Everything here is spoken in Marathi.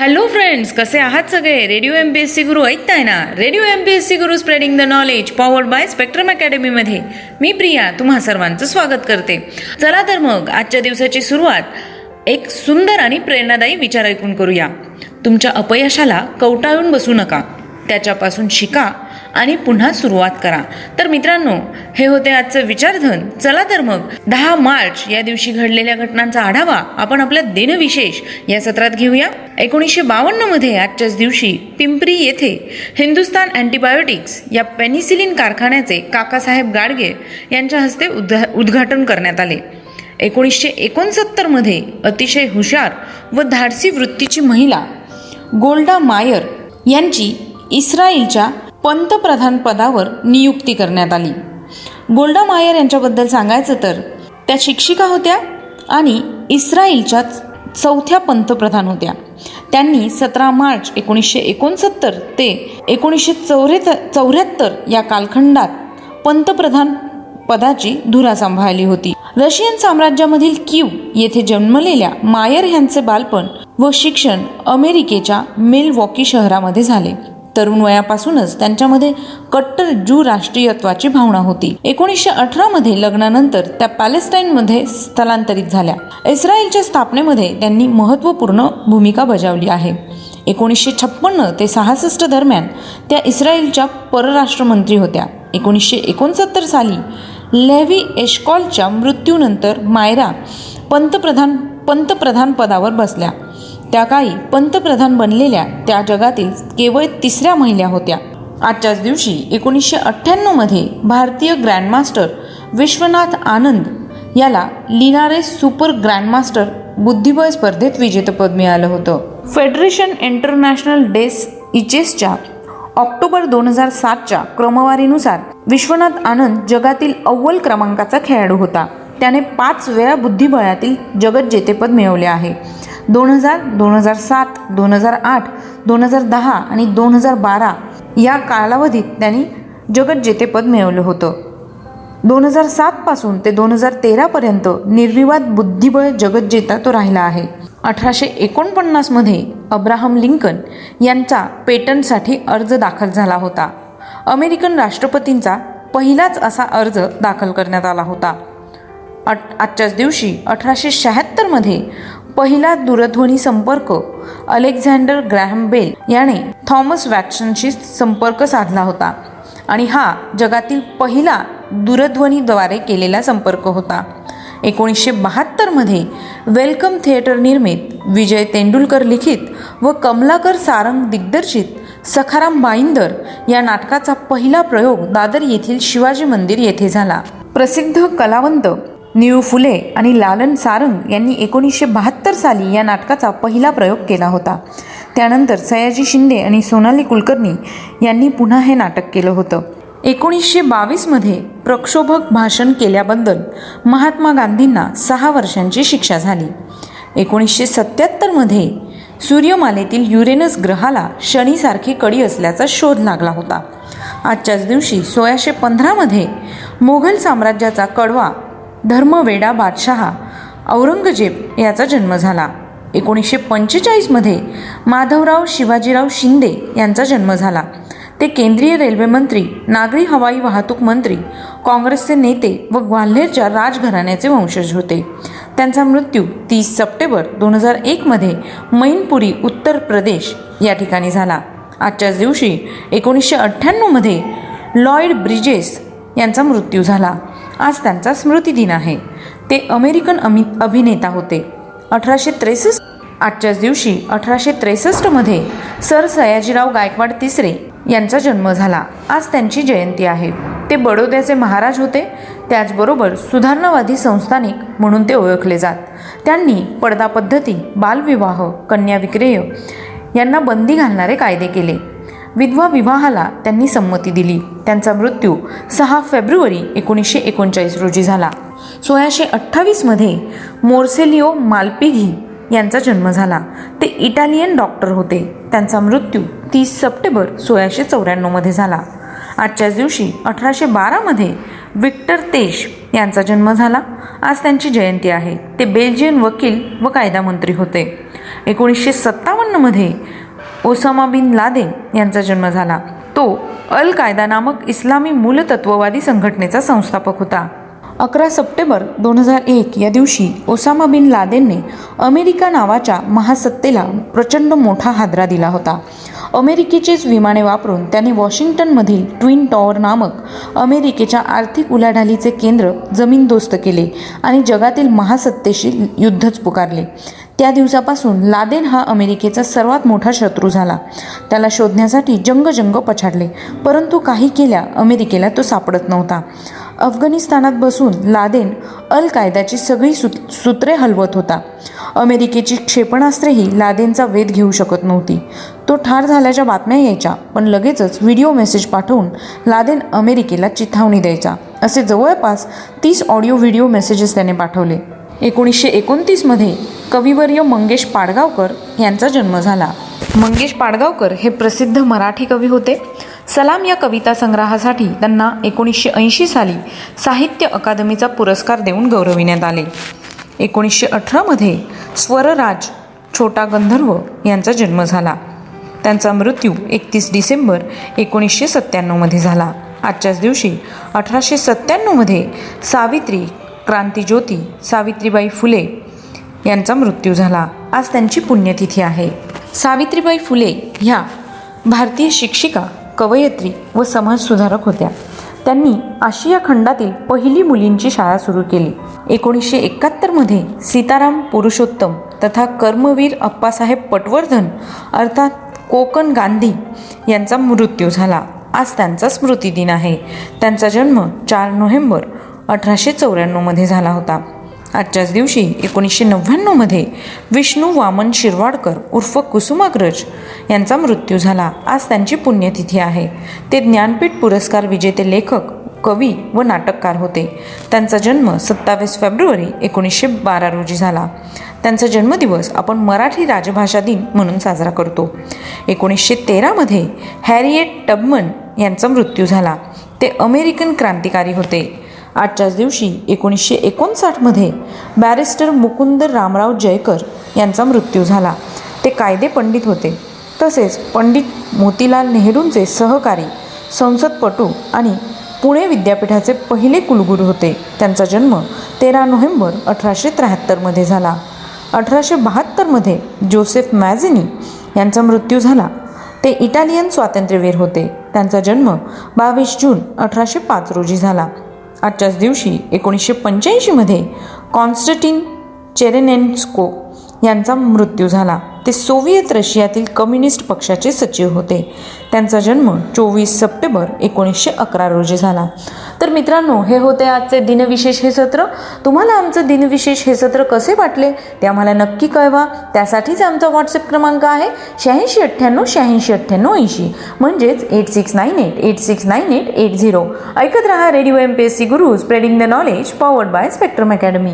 हॅलो फ्रेंड्स कसे आहात सगळे? Radio M P S C Guru ऐकताय ना? Radio M P S C Guru spreading the knowledge powered by spectrum अकॅडमीमध्ये मी प्रिया तुम्हा सर्वांचं स्वागत करते. चला तर मग आजच्या दिवसाची सुरुवात एक सुंदर आणि प्रेरणादायी विचार ऐकून करूया. तुमच्या अपयशाला कवटाळून बसू नका. त्याच्यापासून शिका आणि पुन्हा सुरुवात करा. तर मित्रांनो हे होते आजचं विचारधन. चला तर मग दहा मार्च या दिवशी घडलेल्या घटनांचा आढावा आपण आपल्या दिनविशेष या सत्रात घेऊया. एकोणीसशे बावन्नमध्ये आजच्याच दिवशी पिंपरी येथे हिंदुस्तान अँटीबायोटिक्स या पेनिसिलिन कारखान्याचे काकासाहेब गाडगे यांच्या हस्ते उद्घा उद्घाटन करण्यात आले. एकोणीसशे एकोणसत्तरमध्ये अतिशय हुशार व धाडसी वृत्तीची महिला गोल्डा मायर यांची इस्रायलच्या पंतप्रधान पदावर नियुक्ती करण्यात आली. गोल्डा मायर यांच्याबद्दल सांगायचं तर त्या शिक्षिका होत्या आणि इस्रायलच्या चौथ्या पंतप्रधान होत्या. त्यांनी सतरा मार्च एकोणीसशे एकोणसत्तर ते एकोणीसशे चौऱ्या चौऱ्याहत्तर या कालखंडात पंतप्रधान पदाची धुरा सांभाळली होती. रशियन साम्राज्यामधील क्यू येथे जन्मलेल्या मायर ह्यांचे बालपण व शिक्षण अमेरिकेच्या मेलवॉकी शहरामध्ये झाले. तरुण वयापासूनच त्यांच्यामध्ये कट्टर ज्यू राष्ट्रीयत्वाची भावना होती. एकोणीसशे अठरामध्ये लग्नानंतर त्या पॅलेस्टाईनमध्ये स्थलांतरित झाल्या. इस्रायलच्या स्थापनेमध्ये त्यांनी महत्त्वपूर्ण भूमिका बजावली आहे. एकोणीसशे छप्पन्न ते सहासष्ट दरम्यान त्या इस्रायलच्या परराष्ट्रमंत्री होत्या. एकोणीसशे एकोणसत्तर साली लेव्ही एशकॉलच्या मृत्यूनंतर मायरा पंतप्रधान पंतप्रधान पदावर बसल्या. त्या काळी पंतप्रधान बनलेल्या त्या जगातील केवळ तिसऱ्या महिला होत्या. आजच्याच दिवशी एकोणीसशे अठ्ठ्याण्णवमध्ये भारतीय ग्रँडमास्टर विश्वनाथ आनंद याला लिनारेस सुपर ग्रँडमास्टर बुद्धिबळ स्पर्धेत विजेतेपद मिळालं होतं. फेडरेशन इंटरनॅशनल डेस इचेसच्या ऑक्टोबर दोन हजार सातच्या क्रमवारीनुसार विश्वनाथ आनंद जगातील अव्वल क्रमांकाचा खेळाडू होता. त्याने पाच वेळा बुद्धिबळातील जगत जेतेपद मिळवले आहे. दोन हजार दोन हजार सात दोन हजार आठ दोन हजार दहा आणि दोन हजार बारा या कालावधीत त्यांनी जगत जेतेपद मिळवलं होतं. दोन हजार सातपासून ते दोन हजार तेरापर्यंत निर्विवाद बुद्धिबळ जगज्जेता तो राहिला आहे. अठराशे एकोणपन्नासमध्ये अब्राहम लिंकन यांचा पेटंटसाठी अर्ज दाखल झाला होता. अमेरिकन राष्ट्रपतींचा पहिलाच असा अर्ज दाखल करण्यात आला होता. अट आजच्याच दिवशी अठराशे शहात्तरमध्ये पहिला दूरध्वनी संपर्क अलेक्झांडर ग्रॅहम बेल याने थॉमस वॅक्सनशी संपर्क साधला होता आणि हा जगातील पहिला दूरध्वनीद्वारे केलेला संपर्क होता. एकोणीसशे बहात्तरमध्ये वेलकम थिएटर निर्मित विजय तेंडुलकर लिखित व कमलाकर सारंग दिग्दर्शित सखाराम बाईंदर या नाटकाचा पहिला प्रयोग दादर येथील शिवाजी मंदिर येथे झाला. प्रसिद्ध कलावंत निळू फुले आणि लालन सारंग यांनी एकोणीसशे बहात्तर साली या नाटकाचा पहिला प्रयोग केला होता. त्यानंतर सयाजी शिंदे आणि सोनाली कुलकर्णी यांनी पुन्हा हे नाटक केलं होतं. एकोणीसशे बावीसमध्ये प्रक्षोभक भाषण केल्याबद्दल महात्मा गांधींना सहा वर्षांची शिक्षा झाली. एकोणीसशे सत्याहत्तरमध्ये सूर्यमालेतील युरेनस ग्रहाला शनीसारखी कडी असल्याचा शोध लागला होता. आजच्याच दिवशी सोळाशे पंधरामध्ये मोघल साम्राज्याचा कडवा धर्मवेडा बादशहा औरंगजेब याचा जन्म झाला. एकोणीसशे पंचेचाळीसमध्ये माधवराव शिवाजीराव शिंदे यांचा जन्म झाला. ते केंद्रीय रेल्वे मंत्री नागरी हवाई वाहतूक मंत्री काँग्रेसचे नेते व ग्वाल्हेरच्या राजघराण्याचे वंशज होते. त्यांचा मृत्यू तीस सप्टेंबर दोन हजार एकमध्ये मैनपुरी उत्तर प्रदेश या ठिकाणी झाला. आजच्याच दिवशी एकोणीसशे अठ्ठ्याण्णवमध्ये लॉयड ब्रिजेस यांचा मृत्यू झाला. आज त्यांचा स्मृतिदिन आहे. ते अमेरिकन अमि अभिनेता होते. अठराशे त्रेसष्ट आजच्याच दिवशी अठराशे त्रेसष्टमध्ये सर सयाजीराव गायकवाड तिसरे यांचा जन्म झाला. आज त्यांची जयंती आहे. ते बडोद्याचे महाराज होते. त्याचबरोबर सुधारणावादी संस्थानिक म्हणून ते ओळखले जात. त्यांनी पडदा पद्धती बालविवाह कन्या विक्रेय यांना बंदी घालणारे कायदे केले. विधवा विवाहाला त्यांनी संमती दिली. त्यांचा मृत्यू सहा फेब्रुवारी एकोणीसशे एकोणचाळीस रोजी झाला. सोळाशे अठ्ठावीसमध्ये मोर्सेलिओ मालपिघी यांचा जन्म झाला. ते इटालियन डॉक्टर होते. त्यांचा मृत्यू तीस सप्टेंबर सोळाशे चौऱ्याण्णवमध्ये झाला. आजच्याच दिवशी अठराशे बारामध्ये विक्टर तेश यांचा जन्म झाला. आज त्यांची जयंती आहे. ते बेल्जियन वकील व कायदा मंत्री होते. एकोणीसशे सत्तावन्नमध्ये ओसामा बिन लादेन यांचा जन्म झाला. तो अल कायदा नामक इस्लामी मूलतत्ववादी संघटनेचा संस्थापक होता. अकरा सप्टेंबर दोन हजार एक या दिवशी ओसामा बिन लादेनने अमेरिका नावाच्या महासत्तेला प्रचंड मोठा हादरा दिला होता. अमेरिकेचेच विमाने वापरून त्याने वॉशिंग्टनमधील ट्विन टॉवर नामक अमेरिकेच्या आर्थिक उलाढालीचे केंद्र जमीनदोस्त केले आणि जगातील महासत्तेशी युद्धच पुकारले. त्या दिवसापासून लादेन हा अमेरिकेचा सर्वात मोठा शत्रू झाला. त्याला शोधण्यासाठी जंगजंग पछाडले परंतु काही केल्या अमेरिकेला तो सापडत नव्हता. अफगाणिस्तानात बसून लादेन अल कायद्याची सगळी सु सूत्रे हलवत होता. अमेरिकेची क्षेपणास्त्रेही लादेनचा वेध घेऊ शकत नव्हती. तो ठार झाल्याच्या बातम्या यायच्या पण लगेचच व्हिडिओ मेसेज पाठवून लादेन अमेरिकेला चिथावणी द्यायचा. असे जवळपास तीस ऑडिओ व्हिडिओ मेसेजेस त्याने पाठवले. एकोणीसशे एकोणतीसमध्ये कविवर्य मंगेश पाडगावकर यांचा जन्म झाला. मंगेश पाडगावकर हे प्रसिद्ध मराठी कवी होते. सलाम या कविता संग्रहासाठी त्यांना एकोणीसशे ऐंशी साली साहित्य अकादमीचा पुरस्कार देऊन गौरविण्यात आले. एकोणीसशे अठरामध्ये स्वरराज छोटा गंधर्व यांचा जन्म झाला. त्यांचा मृत्यू एकतीस डिसेंबर एकोणीसशे सत्त्याण्णवमध्ये झाला. आजच्याच दिवशी अठराशे सत्त्याण्णवमध्ये सावित्री क्रांतीज्योती सावित्रीबाई फुले यांचा मृत्यू झाला. आज त्यांची पुण्यतिथी आहे. सावित्रीबाई फुले ह्या भारतीय शिक्षिका कवयित्री व समाजसुधारक होत्या. त्यांनी आशिया खंडातील पहिली मुलींची शाळा सुरू केली. एकोणीसशे एकाहत्तरमध्ये सीताराम पुरुषोत्तम तथा कर्मवीर अप्पासाहेब पटवर्धन अर्थात कोकण गांधी यांचा मृत्यू झाला. आज त्यांचा स्मृतिदिन आहे. त्यांचा जन्म चार नोव्हेंबर अठराशे चौऱ्याण्णवमध्ये झाला होता. आजच्याच दिवशी एकोणीसशे नव्याण्णवमध्ये विष्णू वामन शिरवाडकर उर्फ कुसुमाग्रज यांचा मृत्यू झाला. आज त्यांची पुण्यतिथी आहे. ते ज्ञानपीठ पुरस्कार विजेते लेखक कवी व नाटककार होते. त्यांचा जन्म सत्तावीस फेब्रुवारी एकोणीसशे बारा रोजी झाला. त्यांचा जन्मदिवस आपण मराठी राजभाषा दिन म्हणून साजरा करतो. एकोणीसशे तेरामध्ये हॅरिएट टबमन यांचा मृत्यू झाला. ते अमेरिकन क्रांतिकारी होते. आजच्याच दिवशी एकोणीसशे एकोणसाठमध्ये बॅरिस्टर मुकुंद रामराव जयकर यांचा मृत्यू झाला. ते कायदे पंडित होते. तसेच पंडित मोतीलाल नेहरूंचे सहकारी संसदपटू आणि पुणे विद्यापीठाचे पहिले कुलगुरू होते. त्यांचा जन्म तेरा नोव्हेंबर अठराशे त्र्याहत्तरमध्ये झाला. अठराशे बहात्तरमध्ये जोसेफ मॅझिनी यांचा मृत्यू झाला. ते इटालियन स्वातंत्र्यवीर होते. त्यांचा जन्म बावीस जून अठराशे पाच रोजी झाला. आजच्याच दिवशी एकोणीसशे पंच्याऐंशीमध्ये कॉन्स्टटिन चेरेनेन्स्को यांचा मृत्यू झाला. ते सोव्हिएत रशियातील कम्युनिस्ट पक्षाचे सचिव होते. त्यांचा जन्म चोवीस सप्टेंबर एकोणीसशे अकरा रोजी झाला. तर मित्रांनो हे होते आजचे दिनविशेष हे सत्र. तुम्हाला आमचं दिनविशेष हे सत्र कसे वाटले ते आम्हाला नक्की कळवा. त्यासाठीच आमचा व्हॉट्सअप क्रमांक आहे शहाऐंशी अठ्ठ्याण्णव शहाऐंशी अठ्ठ्याण्णव ऐंशी. म्हणजेच eight six nine eight eight six nine eight eight zero ऐकत रहा radio M P S C Guru spreading the knowledge powered by Spectrum Academy